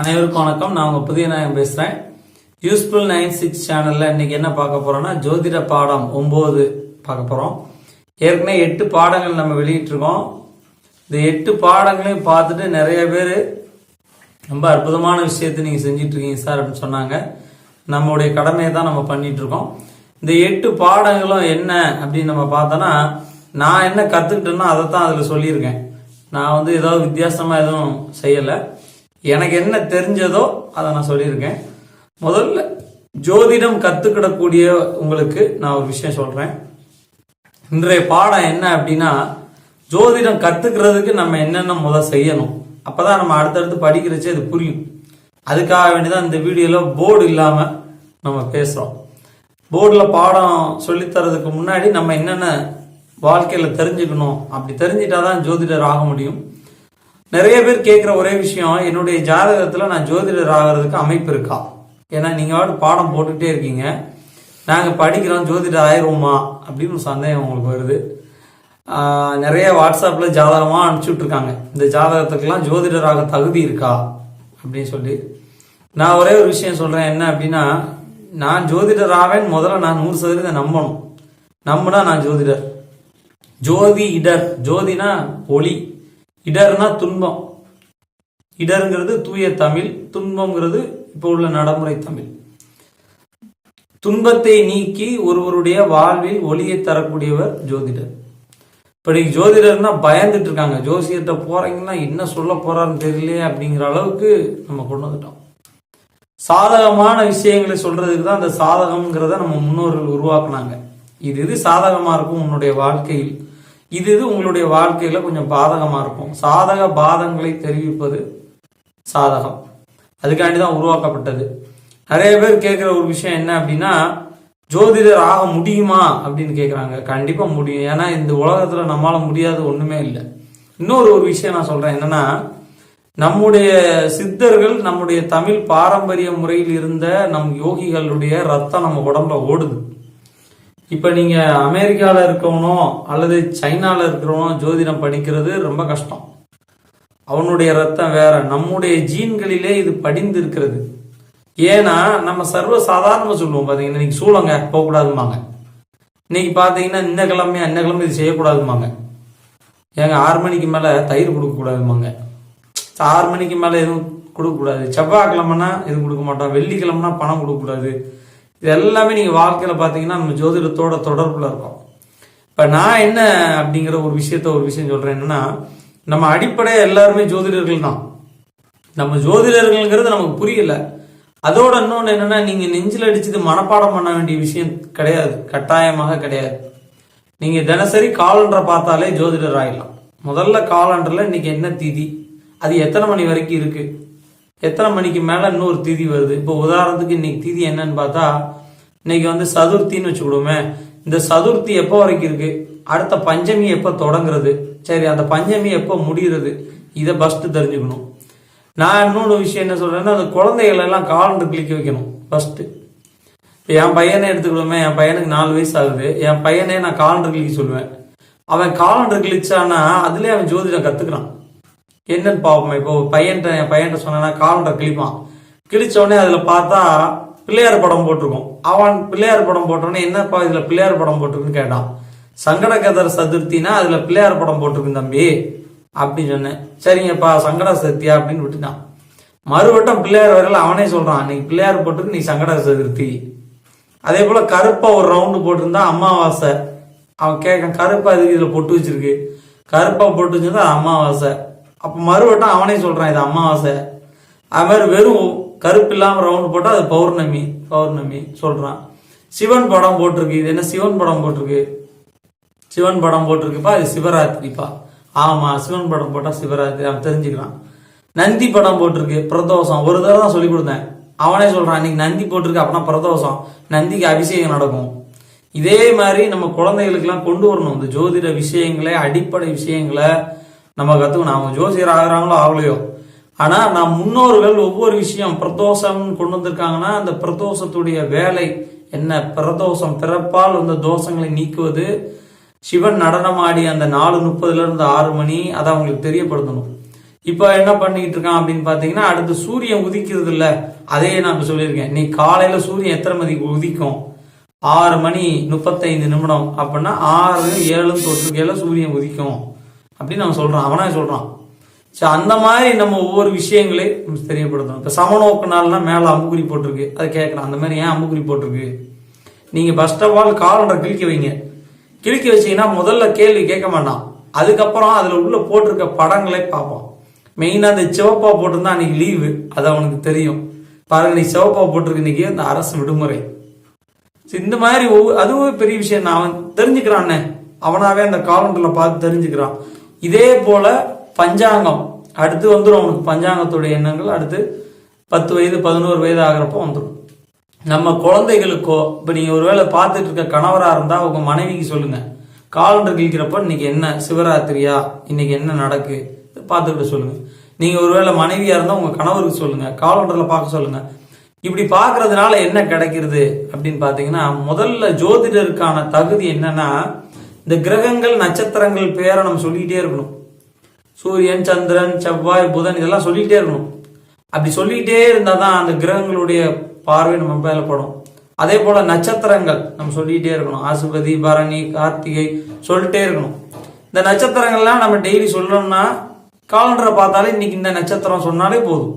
அனைவருக்கும் வணக்கம். நான் உங்க புதிய நாயகம் பேசுறேன். யூஸ்ஃபுல் நைன் சிக்ஸ் சேனல்ல இன்னைக்கு என்ன பார்க்க போறோம்னா ஜோதிட பாடம் ஒன்பது பார்க்க போறோம். ஏற்கனவே எட்டு பாடங்கள் நம்ம வெளியிட்டிருக்கோம். இந்த எட்டு பாடங்களையும் பார்த்துட்டு நிறைய பேர் ரொம்ப அற்புதமான விஷயத்தை நீங்க செஞ்சிட்டு இருக்கீங்க சார் அப்படின்னு சொன்னாங்க. நம்மளுடைய கடமையை தான் நம்ம பண்ணிட்டு இருக்கோம் இந்த எட்டு பாடங்களும் என்ன அப்படின்னு நம்ம பார்த்தோன்னா நான் என்ன கத்துக்கிட்டேனோ அதை தான் அதில் சொல்லியிருக்கேன். நான் வந்து ஏதாவது வித்தியாசமா எதுவும் செய்யலை. எனக்கு என்ன தெரிஞ்சதோ அதை நான் சொல்லியிருக்கேன். முதல்ல ஜோதிடம் கத்துக்கிடக்கூடிய உங்களுக்கு நான் ஒரு விஷயம் சொல்றேன். இன்றைய பாடம் என்ன அப்படின்னா ஜோதிடம் கத்துக்கிறதுக்கு நம்ம என்னென்ன முதல் செய்யணும். அப்பதான் நம்ம அடுத்தடுத்து படிக்கிறச்சே அது புரியும். அதுக்காக வேண்டிதான் இந்த வீடியோல போர்டு இல்லாம நம்ம பேசுறோம். போர்டில் பாடம் சொல்லித்தரதுக்கு முன்னாடி நம்ம என்னென்ன வாழ்க்கையில் தெரிஞ்சுக்கணும். அப்படி தெரிஞ்சிட்டாதான் ஜோதிடர் ஆக முடியும். நிறைய பேர் கேட்குற ஒரே விஷயம் என்னுடைய ஜாதகத்தில் நான் ஜோதிடர் ஆகிறதுக்கு அமைப்பு இருக்கா? ஏன்னா நீங்கள் பாடம் போட்டுக்கிட்டே இருக்கீங்க. நாங்கள் படிக்கிறோம் ஜோதிடர் ஆயிடுவோமா அப்படின்னு ஒரு சந்தேகம் உங்களுக்கு வருது. நிறைய வாட்ஸ்அப்பில் ஜாதகமாக அனுப்பிச்சுட்ருக்காங்க. இந்த ஜாதகத்துக்கெல்லாம் ஜோதிடராக தகுதி இருக்கா? அப்படின்னு சொல்லி. நான் ஒரே ஒரு விஷயம் சொல்கிறேன் என்ன அப்படின்னா நான் ஜோதிடராவேன் முதல்ல நான் நூறு சதவீதம் நம்பணும். நம்பினா நான் ஜோதிடர். ஜோதி இடர். ஜோதினா ஒளி. இடர்னா துன்பம். இடருங்கிறது தூய தமிழ் துன்பம்ங்கிறது இப்போ உள்ள நடைமுறை தமிழ். துன்பத்தை நீக்கி ஒருவருடைய வாழ்வில் ஒளியை தரக்கூடியவர் ஜோதிடர். இப்படி நீங்க ஜோதிடர்னா பயந்துட்டு இருக்காங்க. ஜோசியர்கிட்ட போறீங்கன்னா என்ன சொல்ல போறாருன்னு தெரியலையே அப்படிங்கிற அளவுக்கு நம்ம கொண்டு வந்துட்டோம். சாதகமான விஷயங்களை சொல்றதுக்கு தான் அந்த சாதகம்ங்கிறத நம்ம முன்னோர்கள் உருவாக்குனாங்க. இது இது சாதகமா இருக்கும் உன்னுடைய வாழ்க்கையில்? இது இது உங்களுடைய வாழ்க்கையில கொஞ்சம் பாதகமா இருக்கும். சாதக பாதங்களை தெரிவிப்பது சாதகம். அதுக்காண்டி தான் உருவாக்கப்பட்டது. நிறைய பேர் கேட்குற ஒரு விஷயம் என்ன அப்படின்னா ஜோதிடர் ஆக முடியுமா அப்படின்னு கேட்குறாங்க. கண்டிப்பா முடியும். ஏன்னா இந்த உலகத்துல நம்மளால முடியாத ஒண்ணுமே இல்லை. இன்னொரு ஒரு விஷயம் நான் சொல்றேன். என்னன்னா நம்முடைய சித்தர்கள் நம்முடைய தமிழ் பாரம்பரிய முறையில் இருந்த நம் யோகிகளுடைய ரத்தம் நம்ம உடம்புல ஓடுது. இப்ப நீங்க அமெரிக்கால இருக்கவனோ அல்லது சைனால இருக்கிறவனோ ஜோதிடம் படிக்கிறது ரொம்ப கஷ்டம். அவனுடைய ரத்தம் வேற. நம்முடைய ஜீன்களிலே இது படிந்து இருக்கிறது. ஏன்னா நம்ம சர்வ சாதாரணமா சொல்லுவோம் பாத்தீங்கன்னா இன்னைக்கு சூழங்க போகக்கூடாதுமாங்க இன்னைக்கு பாத்தீங்கன்னா இந்த கிழமையா அந்த கிழமை இது செய்யக்கூடாதுமாங்க ஏங்க ஆறு மணிக்கு மேல தயிர் கொடுக்க கூடாதுமாங்க ஆறு மணிக்கு மேல எதுவும் கொடுக்கக்கூடாது. செவ்வாய்க்கிழமைனா எதுவும் கொடுக்க மாட்டோம் வெள்ளிக்கிழமைனா பணம் கொடுக்கக்கூடாது. இது எல்லாமே நீங்கள் வாழ்க்கையில் பார்த்தீங்கன்னா நம்ம ஜோதிடத்தோட தொடர்பில் இருக்கும். இப்போ நான் என்ன அப்படிங்கிற ஒரு விஷயத்த ஒரு விஷயம் சொல்கிறேன் என்னன்னா நம்ம அடிப்படையாக எல்லாருமே ஜோதிடர்கள் தான். நம்ம ஜோதிடர்கள்ங்கிறது நமக்கு புரியல. அதோட இன்னொன்று என்னன்னா நீங்கள் நெஞ்சில் அடிச்சது மனப்பாடம் பண்ண வேண்டிய விஷயம் கிடையாது. கட்டாயமாக கிடையாது. நீங்கள் தினசரி காலண்டரை பார்த்தாலே ஜோதிடர் ஆயிடலாம். முதல்ல காலண்டரில் இன்னைக்கு என்ன திதி? அது எத்தனை மணி வரைக்கும் இருக்குது எத்தனை மணிக்கு மேல இன்னொரு திதி வருது? இப்போ உதாரணத்துக்கு இன்னைக்கு திதி என்னன்னு பார்த்தா இன்னைக்கு வந்து சதுர்த்தின்னு வச்சுக்கிடுவோமே. இந்த சதுர்த்தி எப்போ வரைக்கும் இருக்கு? அடுத்த பஞ்சமி எப்போ தொடங்குறது? சரி அந்த பஞ்சமி எப்போ முடிகிறது? இதை ஃபஸ்ட்டு தெரிஞ்சுக்கணும். நான் இன்னொன்று விஷயம் என்ன சொல்றேன்னா அந்த குழந்தைகள் எல்லாம் காலண்டர் கிளிக்க வைக்கணும் ஃபர்ஸ்ட் இப்போ என் பையனை எடுத்துக்கிடுவோமே என் பையனுக்கு நாலு வயசு ஆகுது. என் பையனே நான் காலண்டர் கிளிக்க சொல்லுவேன். அவன் காலண்டர் கிழிச்சானா அதுலேயே அவன் ஜோதிடம் கத்துக்கிறான். என்னன்னு பார்ப்போம் இப்போ பையன் என் பையன்ட்ட சொன்னா காலண்டர் கிழிப்பான். கிழிச்ச உடனே அதுல பார்த்தா பிள்ளையார் படம் போட்டிருக்கும். அவன் பிள்ளையார் படம் போட்டோடனே என்னப்பா இதுல பிள்ளையார் படம் போட்டிருக்குன்னு கேட்டான். சங்கடகதர் சதுர்த்தினா அதுல பிள்ளையார் படம் போட்டிருக்கு தம்பி அப்படின்னு சொன்னேன். சரிங்கப்பா சங்கட சதுர்த்தியா அப்படின்னு விட்டுட்டான். மறுவட்டம் பிள்ளையார் வரையில அவனே சொல்றான் அன்னைக்கு பிள்ளையார் போட்டிருக்கு நீ சங்கட சதுர்த்தி அதே போல கருப்பா ஒரு ரவுண்டு போட்டிருந்தா அமாவாசை அவன் கேட்க கருப்பா அதுக்கு இதுல பொட்டு வச்சிருக்கு. கருப்பா பொட்டு வச்சிருந்தா அம்மாவாசை. அமாவாசை அப்ப மறுவட்டம் அவனே சொல்றான் இது அமாவாசை அது மாதிரி வெறும் கருப்பு இல்லாம ரவுண்டு போட்டா அது பௌர்ணமி பௌர்ணமி சொல்றான். சிவன் படம் போட்டிருக்கு. இது என்ன சிவன் படம் போட்டிருக்கு? சிவன் படம் போட்டிருக்குப்பா இது சிவராத்திரிப்பா. ஆமா சிவன் படம் போட்டா சிவராத்திரி அவன் தெரிஞ்சுக்கிறான். நந்தி படம் போட்டிருக்கு பிரதோஷம். ஒரு தடவை தான் சொல்லி கொடுத்தேன். அவனே சொல்றான் இன்னைக்கு நந்தி போட்டிருக்கு அப்படின்னா பிரதோஷம். நந்திக்கு அபிஷேகம் நடக்கும். இதே மாதிரி நம்ம குழந்தைகளுக்கெல்லாம் கொண்டு வரணும். இந்த ஜோதிட விஷயங்களை அடிப்படை விஷயங்களை நம்ம கற்றுக்கணும் அவங்க ஜோசியர் ஆகுறாங்களோ ஆகலையோ ஆனால் நம் முன்னோர்கள் ஒவ்வொரு விஷயம் பிரதோஷம் கொண்டு வந்திருக்காங்கன்னா அந்த பிரதோஷத்துடைய வேலை என்ன? பிரதோஷம் பிறப்பால் வந்த தோஷங்களை நீக்குவது. சிவன் நடனமாடி அந்த நாலு முப்பதுல இருந்து ஆறு மணி அதை அவங்களுக்கு தெரியப்படுத்தணும். இப்போ என்ன பண்ணிக்கிட்டு இருக்கான் அப்படின்னு பார்த்தீங்கன்னா அடுத்து சூரியன் உதிக்கிறது இல்லை அதையே நான் இப்போ சொல்லியிருக்கேன். நீ காலையில் சூரியன் எத்தனை மணிக்கு உதிக்கும்? ஆறு மணி முப்பத்தைந்து நிமிடம். அப்படின்னா ஆறு ஏழு தொற்றுக்கையில் சூரியன் உதிக்கும். அப்படின்னு அவன் சொல்றான். அவனா சொல்றான். சரி அந்த மாதிரி நம்ம ஒவ்வொரு விஷயங்களையும் தெரியப்படுத்தணும். இப்போ சமநோக்கு நாள்னா மேலே அம்புக்குறி போட்டிருக்கு. அதை கேட்குறான் அந்த மாதிரி ஏன் அம்புக்குறி போட்டிருக்கு? நீங்கள் ஃபர்ஸ்ட் ஆஃப் ஆல் காலண்டரை கிழிக்க வைங்க. கிழிக்க வச்சீங்கன்னா முதல்ல கேள்வி கேட்க மாட்டான். அதுக்கப்புறம் அதில் உள்ள போட்டிருக்க படங்களே பார்ப்போம் மெயினாக அந்த சிவப்பா போட்டிருந்தா அன்னைக்கு லீவு அது அவனுக்கு தெரியும். பாருங்க நீ சிவப்பா போட்டிருக்கு. இன்னைக்கு அந்த அரசு விடுமுறை. சரி, இந்த மாதிரி ஒவ்வொரு அதுவும் பெரிய விஷயம். நான் அவன் தெரிஞ்சுக்கிறானே அவனாவே அந்த காலண்டர்ல பார்த்து தெரிஞ்சுக்கிறான். இதே போல பஞ்சாங்கம். அடுத்து வந்துடும் அவனுக்கு பஞ்சாங்கத்துடைய எண்ணங்கள். அடுத்து பத்து வயது பதினோரு வயது ஆகிறப்போ வந்துடும் நம்ம குழந்தைகளுக்கோ இப்போ நீங்க ஒருவேளை பார்த்துட்டு இருக்க கணவரா இருந்தா உங்க மனைவிக்கு சொல்லுங்க. காலண்டர் கிழிக்கிறப்ப இன்னைக்கு என்ன சிவராத்திரியா? இன்னைக்கு என்ன நடக்கு? பார்த்துக்கிட்டு சொல்லுங்க. நீங்க ஒருவேளை மனைவியா இருந்தா உங்க கணவருக்கு சொல்லுங்க. காலண்டர்ல பார்க்க சொல்லுங்க. இப்படி பார்க்கறதுனால என்ன கிடைக்கிறது அப்படின்னு பார்த்தீங்கன்னா முதல்ல ஜோதிடருக்கான தகுதி என்னன்னா இந்த கிரகங்கள் நட்சத்திரங்கள் பேரை நம்ம சொல்லிக்கிட்டே இருக்கணும். சூரியன் சந்திரன் செவ்வாய் புதன் இதெல்லாம் சொல்லிக்கிட்டே இருக்கணும். அப்படி சொல்லிக்கிட்டே இருந்தால் தான் அந்த கிரகங்களுடைய பார்வை நம்ம மேலப்படும். படும் அதே போல நட்சத்திரங்கள் நம்ம சொல்லிக்கிட்டே இருக்கணும். ஆசுபதி பரணி கார்த்திகை சொல்லிட்டே இருக்கணும். இந்த நட்சத்திரங்கள்லாம் நம்ம டெய்லி சொல்லணும்னா காலண்டரை பார்த்தாலே இன்னைக்கு இந்த நட்சத்திரம் சொன்னாலே போதும்.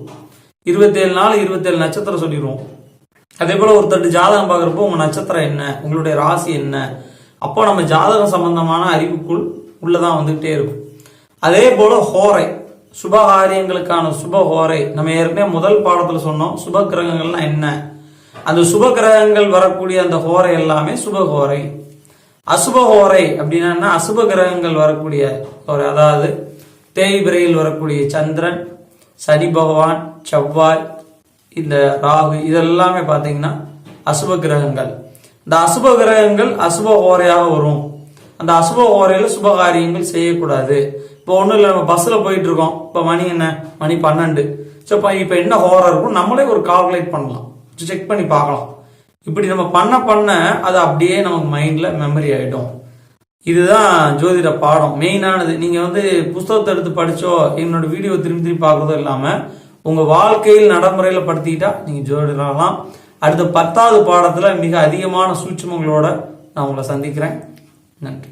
இருபத்தேழு நாள் இருபத்தேழு நட்சத்திரம் சொல்லிடுவோம். அதே போல ஒருத்தர் ஜாதகம் பார்க்குறப்போ உங்க நட்சத்திரம் என்ன? உங்களுடைய ராசி என்ன? அப்போ நம்ம ஜாதகம் சம்பந்தமான அறிவுக்குள் உள்ளதான் வந்துகிட்டே இருக்கும். அதே போல ஹோரை சுபகாரியங்களுக்கான சுப ஹோரை நம்ம ஏற்கனவே முதல் பாடத்துல சொன்னோம் சுப கிரகங்கள்னா என்ன? அந்த சுப கிரகங்கள் வரக்கூடிய அந்த ஹோரை எல்லாமே சுப ஹோரை. அசுப ஹோரை அப்படின்னா அசுப கிரகங்கள் வரக்கூடிய ஹோரை. அதாவது தேய்பிரையில் வரக்கூடிய சந்திரன் சனி பகவான் செவ்வாய் இந்த ராகு இதெல்லாமே பார்த்தீங்கன்னா அசுப கிரகங்கள். இந்த அசுப கிரகங்கள் அசுப ஓரையாக வரும். அந்த அசுப ஓரையில் சுப காரியங்கள் செய்யக்கூடாது. இப்போ ஒன்றும் இல்லை நம்ம பஸ்ஸில் போயிட்டு இருக்கோம் இப்போ மணி என்ன? மணி பன்னெண்டு. ஸோ இப்போ இப்போ என்ன ஹோரா இருக்கும்? நம்மளே ஒரு கால்குலேட் பண்ணலாம். செக் பண்ணி பார்க்கலாம். இப்படி நம்ம பண்ண பண்ண அது அப்படியே நமக்கு மைண்டில் மெமரி ஆகிடும் இதுதான் ஜோதிட பாடம். மெயினானது நீங்கள் வந்து புஸ்தகத்தை எடுத்து படித்தோ என்னோட வீடியோ திரும்பி திரும்பி பார்க்குறதோ இல்லாமல் உங்கள் வாழ்க்கையில் நடைமுறையில் படுத்திக்கிட்டா நீங்கள் ஜோதிடலாம் அடுத்த பத்தாவது பாடத்தில் மிக அதிகமான சூட்சுமங்களோட நான் உங்களை சந்திக்கிறேன். நன்றி.